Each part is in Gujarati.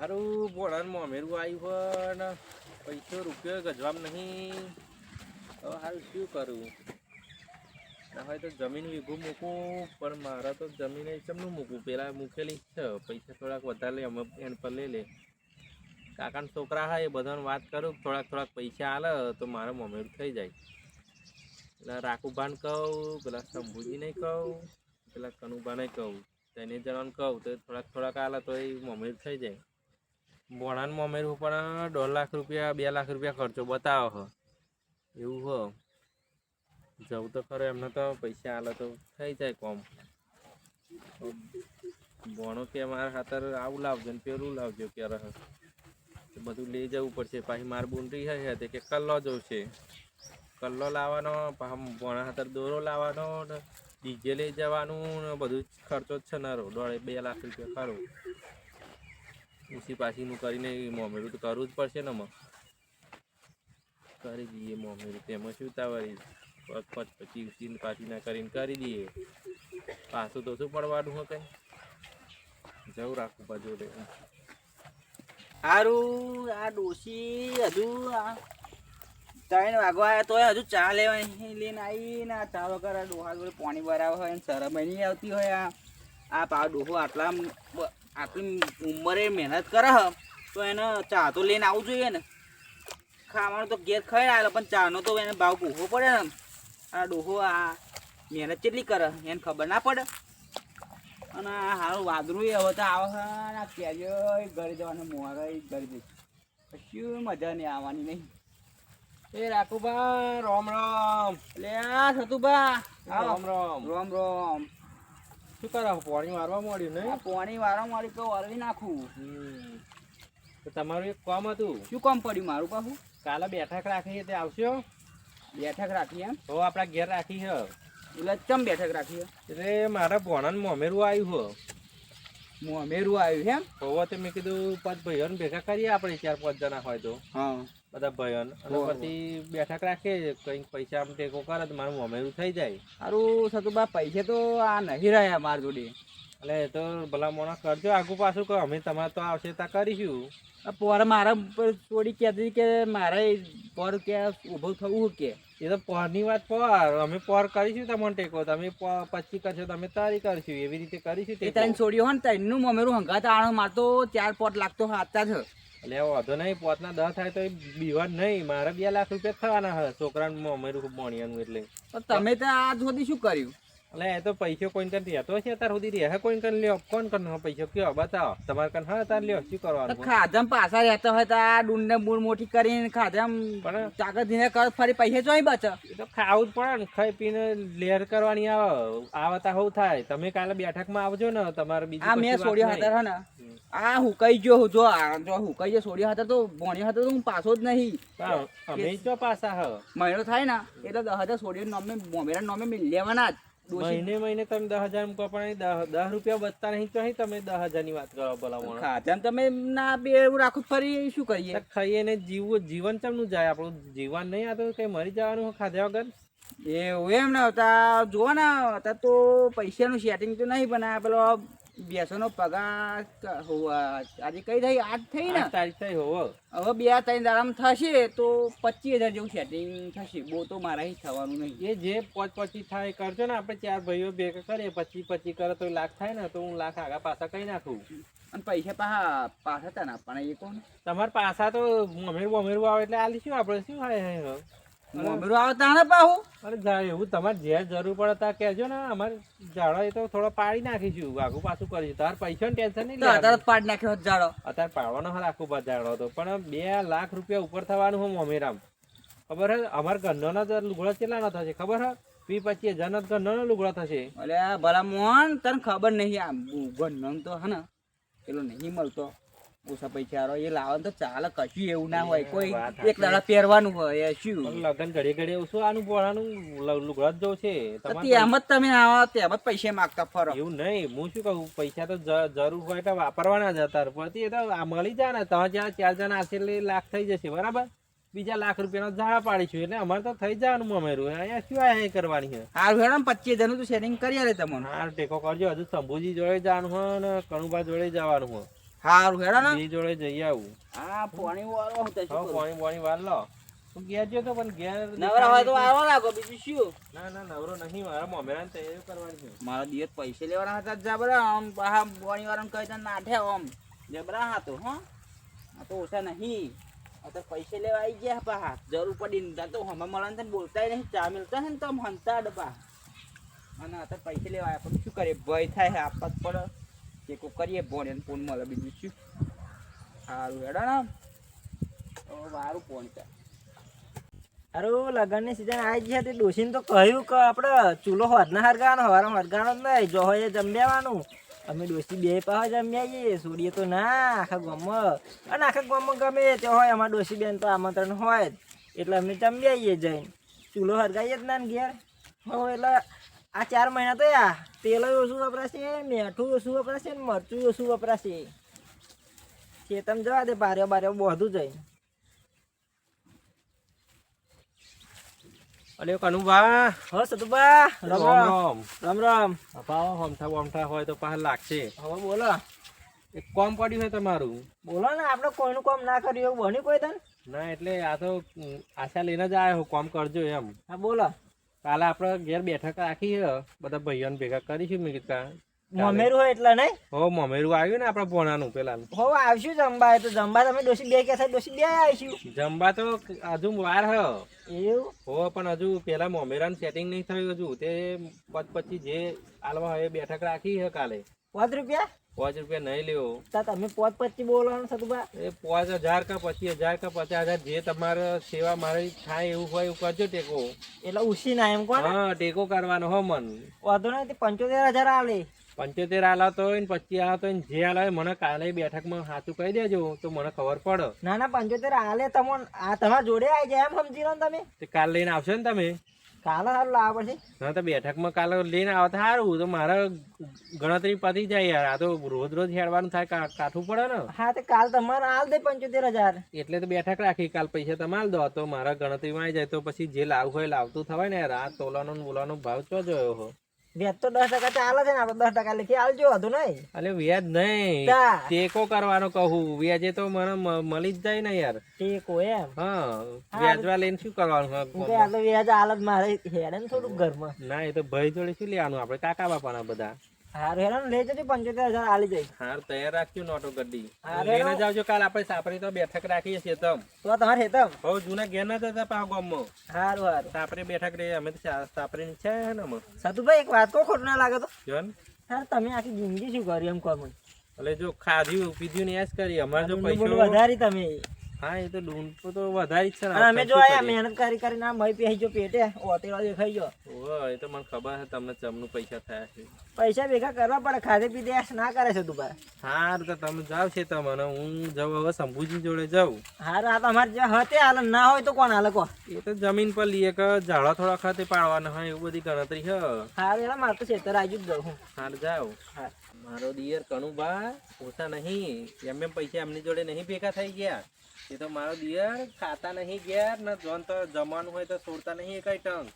હારું ભોળાનું મોમેરું આવ્યું પૈસો રૂપિયો ગજવામાં નહીં. હવે હાલ શું કરું? ના હોય તો જમીન વીઘું મૂકું, પણ મારા તો જમીન ચમનું મૂકું? પેલા મૂકેલી છે. પૈસા થોડાક વધારે લે, અમે પર લઈ લે. કાકાના છોકરા હા, એ બધાને વાત કરું, થોડાક થોડાક પૈસા આલે, તો મારે મોમેરું થઈ જાય. પેલા રાખુભાને કહું, પેલા શંભુજીને કહું, પેલા કનુભાને કહું, તેને જણાને કહું, તો થોડાક થોડાક આલે તો એ મોમેરું થઈ જાય. ભોણાનું મોમેરું પણ દોઢ લાખ રૂપિયા, બે લાખ રૂપિયા ખર્ચો, બતાવો હ. એવું હો. જવું તો ખરો, એમને તો પૈસા આલે તો થઈ જાય કોમ. ભોણો કે મારા ખાતર આવું લાવજો ને પેલું લાવજો કે રહ બધું લઈ જવું પડશે. પાછી માર બુંડરી હે તે કે કલ્લો જોશે. કલ્લો લાવવાનો ભણા ખાતર દોરો લાવવાનો ડીજે લઈ જવાનું ને બધું ખર્ચો જ છે નરો દોઢ બે લાખ રૂપિયા ખરો. ઉસી પાછીનું કરીને મોમેરું તો કરવું જ પડશે ને માં કરી દઈએ મોમેરું તેમાં શું તાવરી પચ પછી ઉસીને પાછીના કરીને કરી દઈએ. પાછું તો શું પડવાનું હોય કંઈ? જવું રાખું બાજુ સારું આ ડોસી હજુ આ ત્રણ વાગવા આવ્યા તોય હજુ ચા લેવાની લઈને આવી ને ચા વગર ડોહા પાણી ભરાવ હોય ને શરમ નહીં આવતી હોય આ. આ પાવ ડોહો આટલા આટલી ઉંમરે મહેનત કરે હ તો એને ચા તો લઈને આવવું જોઈએ ને. ખાવાનું તો ઘેર ખાઈ આવેલો પણ ચાનો તો એને ભાવ પૂછવો પડે ને આ ડોહો આ મહેનત કેટલી કરે એને ખબર ના પડે. અને આ હારું વાદળું ય હવે તો આવે છે આ કેરીઓ ઘરે જવાનું મોરે ઘરે જઈશ કશું મજા નહીં આવવાની નહીં એ રાખુબા રોમ રોમ. લે આ સતુભા આવો રોમ રોમ. રોમ રોમ. શું કરાવું? પાણી મારવા મળ્યું ને પાણી વારંવારી તો વળવી નાખું. તો તમારું એક કામ હતું. શું કામ પડ્યું મારું પાછું? કાલે બેઠક રાખી તે આવશો? બેઠક રાખી એમ? તો આપણા ઘેર રાખી છે એટલે ચમ બેઠક રાખી એટલે મારા ભોણાનું મોમેરું આવ્યું હો. મોમેરું આવ્યું એમ? હોવા તો મેં કીધું પાંચ ભાઈઓને ભેગા કરીએ આપણે ચાર પાંચ જણા હોય તો. હા. બધા ભાઈઓને. અને પછી બેઠક રાખીએ કંઈક પૈસા આમ ટેકો કરે તો મારું મોમેરું થઈ જાય. સારું સતુભા પૈસા તો આ નહીં રહ્યા મારા જોડે. એટલે એ તો ભલા મોણા કરજો. આગું પાછું કે અમે તમારે તો આવશે ત્યાં કરીશું પોર મારા પર થોડી કહેતી કે મારે પોર કે ઊભો થવું કે? એ તો પોરની વાત પહોર અમે પોર કરીશું તમને ટેકો. તમે પ- પચી કરશો તમે તારી કરશું. એવી રીતે કરીશું તે ત્રણ છોડ્યો હોય ને ત્રણનું મમેરું હંગાત આણો મારતો ચાર પોટ લાગતો હાથતા છે એટલે વાંધો નહીં પોતના દસ થાય તો એ બીવા નહીં. મારે બે લાખ રૂપિયા થવાના હે છોકરાનું મોમેરું મોણિયાનું એટલે. તમે તો આ સુધી શું કર્યું? એટલે એ તો પૈસો કોઈ કન રહેતો છે અત્યાર સુધી રહે કોઈ કન લ્યો? કોણ કન હો પૈસો? કયો? બતાવો. તમારે કન હા તાર લ્યો? શું કરવાનું? ખાધમ પાછા રહેતો હોય તો આ ડુંડને બૂળ મોટી કરીને ખાધમ પણ- ચાકર ધીને કર ફરી પૈસા ચોઈ બચે. એ તો ખાવું જ પડે ને. ખાઈ પીને લેર કરવાની આવે આવતા હોવ થાય. તમે કાલે બેઠકમાં આવજો ને તમારે બીજું આ મેં છોડ્યો. હતા ને? આ હુકાઈ ગયો જો આ જો હુકાઈ ગયો છોડ્યો હતા તો ભણ્યો હતો તો હું પાછો જ નહીં. અમે જો પાછા હ. મહિનો થાય ને એટલે દસ હજાર છોડ્યો નોમે મોમેરા નોમે લેવાના જ. મહિને મહિને તમે દસ હજાર મૂકો પણ દસ રૂપિયા વધતા નહીં તો તમે દસ હજારની વાત કરો ભલા મોણા તમે ના બે એવું રાખો ફરી શું કરીએ ખાઈએ ને જીવવું જીવન ચમનું જાય આપણું જીવન નહીં આ તો કઈ મરી જવાનું ખાધા વગર. એવું એમ ને હતા જુઓ ને હતા તો પૈસાનું સેટિંગ તો નહીં બનાવ્યા પેલો બેસોનો પગાર ક- હોવા. આજે કઈ થઈ? આઠ થઈ ને? તારીખ થઈ હોવો. હવે બે ત્રણ દાડામાં થશે તો પચીસ હજાર જેવું સેટિંગ થશે. બહુ તો મારાથી થવાનું નહીં. એ જે પોચ પચીસ થાય કરજો ને. આપણે ચાર ભાઈઓ ભેગા કરીએ. પચીસ પચીસ કરે તો લાખ થાય ને. તો હું લાખ આગા પાછા કઈ નાખું? અને પૈસા પાછા પાછા ના પણ એ કોણ? તમારા પાછા તો મમેરું અમેરવું આવે એટલે આલી શું? આપણે શું થાય હે હવે? મમ્મીરો આવતા ને પાહુ? અરે જા એવું તમારે જે જરૂર પડે ત્યાં કહેજો ને અમારે ઝાડો એ તો થોડો પાડી નાખીશું આખું પાછું કરીશું તાર પૈસાની ટેન્શન નહીં અત્યારે લેવાનું. નાખ્યો જાડો અત્યારે પાડવાનો હાલ આખું ઝાડો તો પણ બે લાખ રૂપિયા ઉપર થવાનું હું મમેરામ. ખબર હે? અમારા ઘરનો જ લુગડો કેટલાનો થશે ખબર હે? વી હજાર હજારનો જ ઘરનો લુગડો થશે. અલે ભલા મોહન તને ખબર નહીં આ ગણનો તો હે ને પેલો નહીં મળતો. ઓછા પૈસા વાળો એ લાવવાનું તો ચાલે કશું એવું ના હોય. કોઈ એક દાડા પહેરવાનું હોય શું? લગન ઘડી ઘડી શું આનું પોળાનું લુગડા જ છે. તેમ જ તમે આવો તેમ જ પૈસા માગતા ફરો. એવું નહીં હું શું કહું? પૈસા તો જરૂર હોય તો વાપરવાના જ હતા પછી એ તો મળી જાય ને તમે જ્યાં ચાર જણા હશે એટલે લાખ થઈ જશે બરાબર? બીજા લાખ રૂપિયાનો ઝાડા પાડીશું એટલે અમારે તો થઈ જવાનું મમેરું. અહીંયા શું આ કરવાની છે? હારું પચીસ જણનું તો સેટિંગ કરી આલે તમને. હા ટેકો કરજો હજુ શંભુજી જોડે જવાનું હોય ને કણુભા જોડે જવાનું હોય. સારું હેડો ને. બે જોડે જઈ આવું. હા પાણી વાળો હું તો શું પાણી પાણી વાર લો. તું ઘેર જો તો પણ ઘેર નવરા હોય તો આવો લાગો બીજું શું? ના ના નવરો નહીં મારા મોમેરાન તૈયારી કરવાની છે. મારા દિયત પૈસે લેવાના હતા જબરા આમ બહા પાણી વાળાને કહી તને નાઠે આમ. જબરા હતો હો. આ તો ઓછા નહીં. આ તો પૈસે લેવા આવી ગયા પાછા જરૂર પડી ને તો હમણાં મળે ને બોલતા નહીં. ચા મિલતા ને તો આમ હંતા ડબ્બા અને આ તો પૈસા લેવા આવ્યા પણ શું કરીએ ભય થાય છે આપત પડે. ટેકો કરીએ ફોન એને ફોન મળે બીજું શું? સારું હેડો ને સારું ફોન છે. અરે લગનની સિઝન આવી ગઈ હતી ડોસીને તો કહ્યું કે આપણે ચૂલો હોદના હરગાવાનો હવારમાં હરગાવાનો જ નહીં, જો હોય જમ્યાવાનું. અમે ડોસી બે પાસે જમ્યા જઈએ સોડીએ તો ના, આખા ગામમાં. અને આખા ગામમાં ગમે તે હોય, અમારા ડોસી બેન તો આમંત્રણ હોય જ. એટલે અમે જમ્યા જઈએ જઈને. ચૂલો હરગાઈએ જ ને ઘેર. હો, એટલે આ ચાર મહિના તો યા તેલ ઓછું વપરાશે મીઠું ઓછું વપરાશે ને મરચું ઓછું વપરાશે. ખેતમ જવા દે બારે બારે બધું જઈ અલે કનુભા. હો સતુભા રામ રામ રામ. રામ. અપાવો હોમઠા બોમઠા હોય તો પાછા લાગશે. હવે બોલો. એક કોમ પડ્યું હોય તમારું. બોલો ને આપણે કોઈનું કોમ ના કર્યું એવું બન્યું કોઈ તને? ના એટલે આ તો આશા લઈને જ આવ્યો કોમ કરજો એમ. હા બોલો. કાલે આપણે ઘેર બેઠક રાખી છે બધા ભાઈઓને ભેગા કરીશું મેં કીધું મમેરું હોય એટલે નહીં? હો મમેરું આવ્યું ને આપણા ભોણાનું પેલા હો આવશું જમવા તો. જમવા તમે ડોસી બે કે ડોસી બે આવીશું. જમવા તો હજુ વાર હ. એવું? હો પણ હજુ પેલા મોમેરાનું સેટિંગ નહીં થયું હજુ. તે પચ પછી જે આલવા હોય બેઠક રાખી છે કાલે. પાંચ રૂપિયા? પાંચ રૂપિયા નહીં લેવો. તમે પાંચ પચી બોલવાનું ને સતુબા એ પાંચ હજાર કે પચીસ હજાર કે પચાસ હજાર જે તમારે સેવા મારી થાય એવું હોય એવું કરજો ટેકો. એટલે ઉસી ના એમ કોણ? હા ટેકો કરવાનો હો મન. વાંધો નહીં પંચોતેર હજાર આલે. પંચોતેર આલાતો હોય ને પચીસ આલાતો હોય ને જે આલા હોય મને કાલે બેઠકમાં સાચું કહી દેજો તો મને ખબર પડે. ના ના પંચોતેર આલે તમો આ તમારા જોડે આવી જાય એમ સમજી લો તમે. કાલ લઈને આવશો ને તમે? કાલે સારું લાવવા પડશે હા તો બેઠકમાં કાલે લઈને આવતા સારું તો મારે ગણતરી પતી જાય યાર. આ તો રોજ રોજ હેડવાનું થાય કાઠું પડે ને. હા તે કાલ તમારે આલ દે પંચોતેર હજાર. એટલે તો બેઠક રાખી. કાલ પૈસા તમે આલ દો. તો મારા ગણતરીમાં આવી જાય તો પછી જે લાવવું હોય લાવતું થવાય ને યાર. આ તોલાનો ને બોલાનો ભાવ ચો જોયો હો? વ્યાજ તો દસ ટકા ચાલે છે ને આપણે દસ ટકા લખી આલજો હતું નહીં. અલે વ્યાજ નહીં. ટેકો કરવાનો કહું. વ્યાજે તો મને મળી જ જાય ને યાર. ટેકો એમ. હા વ્યાજવા લઈને શું કરવાનું કે આ તો વ્યાજ હાલત મારે હેડે ને થોડુંક ઘરમાં. ના એ તો ભાઈ જોડે શું લેવાનું? આપણે કાકા બાપાના બધા. હારું હેડે લઈ જજો પંચોતેર હજાર આલી જાય હાર તૈયાર રાખજો નોટો ગड्डी લઈને જાવજો કાલ આપણે સાપરી તો બેઠક રાખીએ છીએ તમ. તો તમારે હેતમ હવે જૂના ઘેર ના જતા પાવ ગામમાં. હારું હારું. સાપરે બેઠક રહી અમે તો સા- સાપરીની છે ને અમે. સતુભાઈ એક વાત કો ખોટું ના લાગે તો? તમે આખી જિંદગી શું કરી એમ કહો મને? એટલે જો ખાધ્યું પીધ્યું ને એસ કરી. અમારે જો ડુંગળી વધારી તમે. હા એ તો ડૂંઢ તો વધારે છે અને અમે જો આયા મહેનત કરી કરીને આ મય પહેરી જો પેટે ઓતેવા દેખાઈ ગયો. ઓવે, એ તો મને ખબર છે તમને ચમનું પૈસા થયા છે. પૈસા ભેગા કરવા પડે ખાધે પીધે એશ ના કરે છે તું હાર તો તમે જાવ છે તમને હું જાઉં હવે શંભુજી જોડે જાઉં. હારું આ તો અમારે જે હતે હાલ ના હોય તો કોણ હાલ કો? એ તો જમીન પર લઈએ કે ઝાડા થોડા ખાતે પાડવાના હોય એવું બધી ગણતરી છે હાર એલા મારે તો છેતર આજુ જ જાઉં હું. હાર જાવ હા. મારો દિયર કણુબા ઓછા નહીં એમ એમ પૈસા એમની જોડે નહીં ભેગા થઈ ગયા. એ તો મારો દિયર, ખાતા નહીં ગયા ને જોન તો જમવાનું હોય તો છોડતા નહીં એ કઈ ટંગ.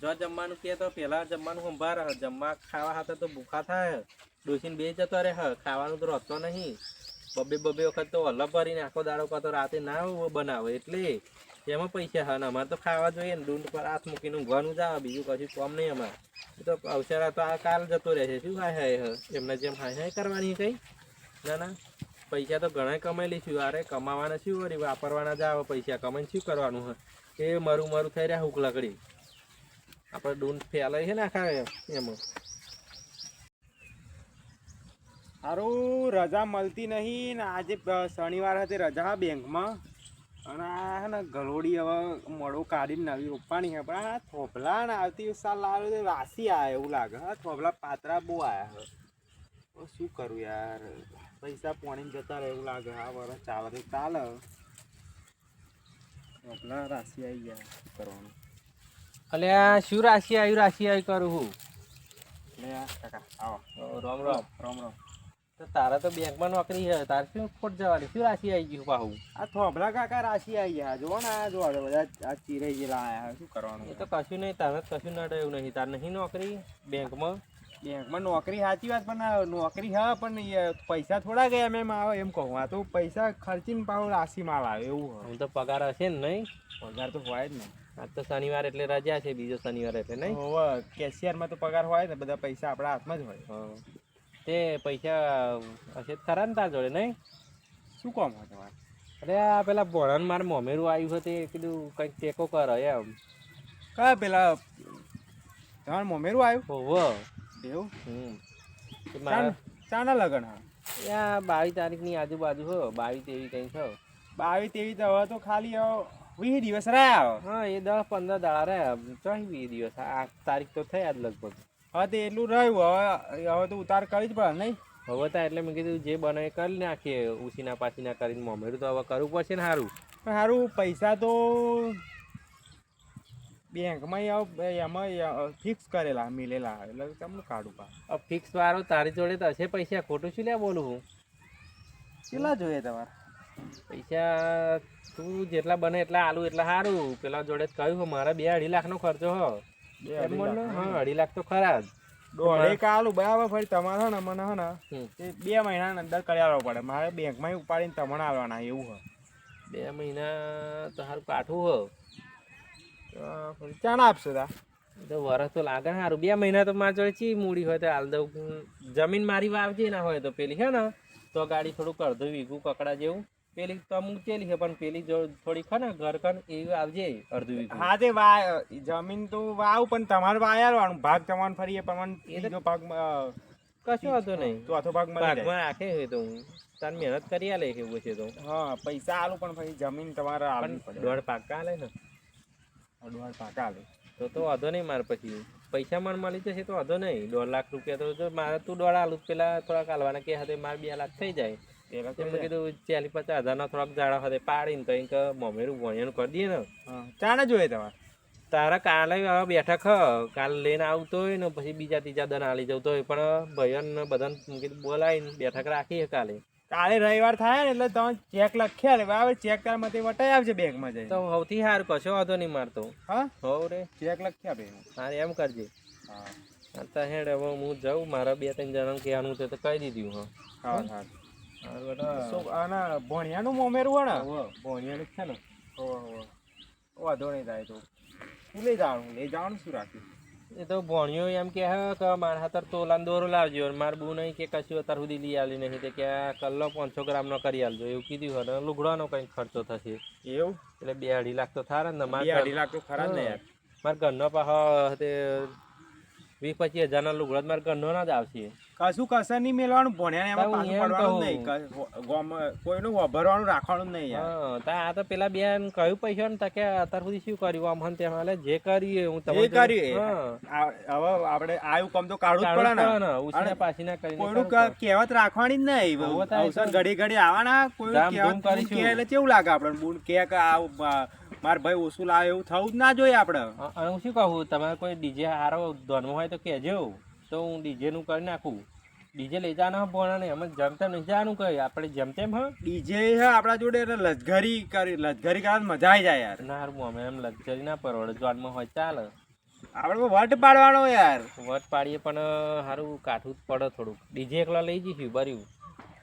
જો જમવાનું કહે તો પેલા જમવાનું સંભાર હ જમવા ખાવા હાથે તો ભૂખા થાય. ડોસીને બે જતો રહે હ ખાવાનું તો રહેતો નહીં. બબે બબે વખત તો અલગ ભરીને આખો દાડો કાં તો રાતે ના બનાવે એટલે એમાં પૈસા હા ને અમારે તો ખાવા જોઈએ ને ડૂંઢ પર હાથ મૂકીને ઊંઘવાનું જ આવે, બીજું કશું કોમ નહીં અમારે. તો અવસરા તો આ કાલ જતો રહેશે. શું હાય હાય એમને જેમ હાય હાય કરવાની કંઈ ના ના. પૈસા તો ઘણા કમાઈ લઈશું અરે કમાવાના શું વળી? વાપરવાના જ આવે પૈસા. કમાઈને શું કરવાનું હે એ મરું મરું થઈ રહ્યા હુક લકડી આપણે ડૂન ફેલાય છે ને આખા એમાં. હારું, રજા મળતી નહીં ને આજે શનિવાર હતી રજા બેંકમાં. અને આ હે ને ગલોડી હવે મોડો કાઢીને નવી રોપવાની છે પણ આ થોભલા ને આવતી સાલ લાવે તો રાશી આવે એવું લાગે. હા, થોભલા પાતરા બહુ આવ્યા હવે શું કરું યાર? પૈસા પોણી જતા રહે એવું લાગે. આ વર્ષ ચાલે આપણા રાશી આવી ગયા શું કરવાનું અલ્યા શું રાશિ આવ્યું? રાશિ આવી કરું હું? કાકા આવો. રામ રામ. રામ રામ તો તારા તો બેંકમાં નોકરી છે. તારે શું ખોટ જવાની? શું રાશિ આવી ગયું પાહું? આ થોભલા કાકા રાશિ આવી ગયા. જો ને આ જો બધા આ ચીરાઈ ગયેલા આયા શું કરવાનું? એ તો કશું નહીં તારે કશું નડે એવું નહીં. તારે નહીં નોકરી બેંકમાં? બેંકમાં નોકરી સાચી વાત પણ નોકરી હા પણ પૈસા થોડા ગયા મેમ આવે એમ કહું. આ તો પૈસા ખર્ચીને પાછું રાશી માલ આવે એવું હોય. તો પગાર હશે ને નહીં? પગાર તો હોય જ ને. આજ તો શનિવાર એટલે રજા છે બીજો શનિવાર એટલે નહીં? હવે કેશિયરમાં તો પગાર હોય ને બધા પૈસા આપણા હાથમાં જ હોય. હા. તે પૈસા હશે ખરા ને તાર જોડે નહીં? શું કામ હોય તમારે? અરે આ પેલા ભણાને મારે મોમેરું આવ્યું હતું તે કીધું કંઈક ટેકો કરો એમ. કયા પેલા તમારે મોમેરું આવ્યું? હોવો એવું? હમ. મારા ચાન- લગન હા. યા બાવીસ તારીખની આજુબાજુ હો. બાવીસ તેવી કંઈ છો બાવીસ તેવી તો હવે તો ખાલી વીસ દિવસ રહ્યા હા એ દસ પંદર દાડા રહ્યા. ચોઈ વીસ દિવસ. આઠ તારીખ તો થઈ જ લગભગ. હવે તો એટલું રહ્યું. હવે હવે તો ઉતાર કરી જ પડે નહીં? હવે તો એટલે મેં કીધું જે બને કરી નાખીએ. ઉસીના પાછીના કરીને મમેરું તો હવે કરવું પડશે ને સારું પણ સારું પૈસા તો બેંકમાં એમાં ફિક્સ કરેલા મિલેલા. એટલે કેમનું કાઢું પા ફિક્સ વાળો તારી જોડે તો હશે પૈસા. ખોટું શું લે બોલું હું? કેટલા જોઈએ તમારે? પૈસા તું જેટલા બને એટલા આલુ એટલા સારું પેલા જોડે કહ્યું હો, મારા બે અઢી લાખનો ખર્ચો હો. બે. હા અઢી લાખ તો ખરા જ. દોઢેક આલુ બરાબર ફરી તમારે હે ને મને હે ને એ બે મહિનાની અંદર કરી આવવા પડે. મારે બેંકમાં ઉપાડીને તમને આવવાના એવું હોય બે મહિના તો સારું કાઠું હો. પછી ચાણા આપશો તા? તો વરસ તો લાગે ને સારું બે મહિના તો મારે જોડે ચી મૂડી હોય તો હાલ દઉં જમીન મારી વાવજે ના હોય તો પેલી છે ને? તો ગાડી થોડુંક અડધું વીઘું કકડા જેવું. પેલી તો અમુક ચેલી છે પણ પેલી જો થોડીક છે ને ઘર કન એવી આવજે અડધું વીઘું. હા તે વા જમીન તો વાવ પણ તમારે વાયરવાનું ભાગ તમારે ફરી એ પ્રમાણે તો- બીજો ભાગ કશું હતું નહીં. ચોથો ભાગ મળી ભાગમાં રાખે છે તો હું. તાર મહેનત કરી આલે એવું છે તો. હા પૈસા આલું પણ પછી જમીન તમારે દોઢ પાક આલે ને? અડવાડ પાકા તો તો વાંધો નહીં મારે પછી. પૈસા મને મળી જશે તો વાંધો નહીં. દોઢ લાખ રૂપિયા તો જો મારે તું દોઢ આલું પેલા થોડાક હાલવાના કે હતા મારે બે લાખ થઈ જાય. પેલા તો તે કીધું ચાલીસ પચાસ હજારના થોડાક જાડા hatte પાડીને કંઈક મમ્મીનું ભણિયાનું કરી દઈએ ને. ચાને જોઈએ તમારે? તારા કાલે હવે બેઠક હ. કાલે લઈને આવતો હોય ને પછી બીજા ત્રીજા દન આલી જતો હોય. પણ ભાઈઓને બધાને કીધું બોલાવીને બેઠક રાખીએ કાલે. કાલે રવિવાર થાય ને એટલે તમે ચેક લખ્યા લે. હવે ચેક તારમાં તે વટાઈ બેંકમાં જઈ તો સૌથી હાર કશો વાંધો નહીં મારતો હા. હોવ રે. ચેક લખ્યા બે. હા એમ કરજે. હા. તો હેડ હવે હું જાઉં. મારા બે ત્રણ જણા કહેવાનું છે તો કહી દીધું હા. હા હા આના ભણિયાનું મોમેરું હોય ને? ભણિયાનું છે ને. વાંધો નહીં થાય તો. હું લઈ જવાનું લઈ જવાનું શું રાખ્યું એ તો ભણ્યો એમ કે હા કે મારા હાથર તોલાન દોરો લાવજો મારે બહુ નહીં કે કશું અત્યાર સુધી લઈ આલી નહીં. તે કે કલ્લો પાંચસો ગ્રામનો કરી આલજો. એવું કીધું હોય ને લુગડાનો કંઈક ખર્ચો થશે. એવું? એટલે બે અઢી લાખ તો થારા ને મારે અઢી લાખ તો ખરા જ ને યાર. મારા ઘરનો પાછો તે વીસ પચીસ હજારના લુગડા મારે ઘરનો ના જ આવશે. કશું કસર નહીં મેળવાનું ભણ્યા એમાં પાછું પડવાનું નહીં કોઈનું વભરવાનું રાખવાનું નહીં યાર. હા તા આ તો પેલા બેન કહ્યું પૈસા ને તકે અત્યાર સુધી શું કર્યું? આમ હન તેમાં જે કરીએ હું જે કરીએ. હવે આપણે આયું કામ તો કાઢવું પડે ને. ને, ઉછીના અને પાછીના કરીને કોઈનું કહેવત રાખવાની જ નહીં અવસર ઘડી ઘડી આવવાના કોઈ કહેવત કરીશું. એટલે કેવું લાગે આપણે બૂન કે આ બ- માર ભાઈ ઓછું લાવે એવું થવું જ ના જોઈએ આપણે અને હું શું કહું તમારે કોઈ ડીજે હારો ધોનમાં હોય તો કહેજો. તો હું ડીજેનું કરી નાખું. ડીજે લઈ જવાના ભણા નહીં અમે જેમ તેમ નહીં જવાનું કહીએ આપણે જેમ તેમ હા? ડીજે હે આપણા જોડે એટલે લજઘરી કરી લજઘરી કરવા મજા આવી જાય યાર. ના હારું અમે એમ લજઘરી ના પરવડે જોડમાં હોય ચાલે. આપણે વટ પાડવાનો યાર. વટ પાડીએ પણ સારું કાઠું જ પડે થોડુંક. ડીજે એકલા લઈ જઈશું મોમ.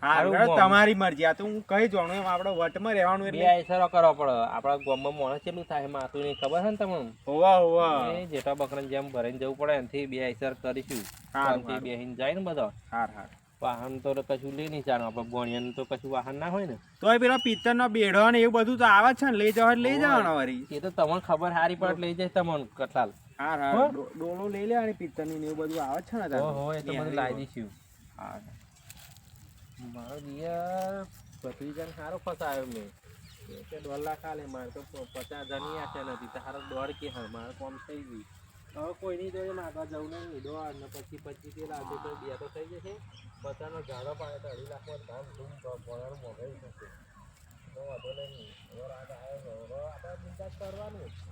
તમારી મરજી. આ તો હું કઈ જાણું એમ આપણે વટમાં રહેવાનું એટલે. આઈસરો કરો પડે આપણા ગામમાં માણસ કેટલું થાય માતું નહીં ખબર છે ને તમને? હોવા હોવા. જેટા જેઠા બકરાને જેમ ભરાઈને જવું પડે એનાથી બે આઈસર કરીશું. શાંતિ. બેહીને જાય ને બધા. હાર હાર. વાહન તો કશું લઈ નહીં જાણું આપણે ભણિયાનું તો કશું વાહન ના હોય ને. તો પેલા પિત્તર નો બેડો ને એવું બધું તો આવે જ છે ને લઈ જવા લઈ જવાનો વળી એ તો તમને ખબર હારી પડે લઈ જાય તમને કટલાલ હાર હો? ડોલો લઈ લે અને પિત્તરની એવું બધું આવે છે ને. હો એ તો બધું લાવી દઈશું. હા. મારો દિયર ભત્રીજાને સારો ફસાયો મેં. કે દોઢ લાખ આલે, મારે તો પચાસ હજારની આશા નથી તારો દોઢ કે હા મારે કોમ થઈ ગયું. હવે કોઈની જોડે માગવા જવું નહીં દોઢ ને પછી પછી કે લાગે તો બે તો થઈ જશે. પચાસનો ઝાડો પાડે તો અઢી લાખમાં ધામ ધૂમ ભણવાનું મોઘાઈ થશે તો વાંધો નહીં, હવે રાત આવ્યો હવે આપણે ચિંતા કરવાનું.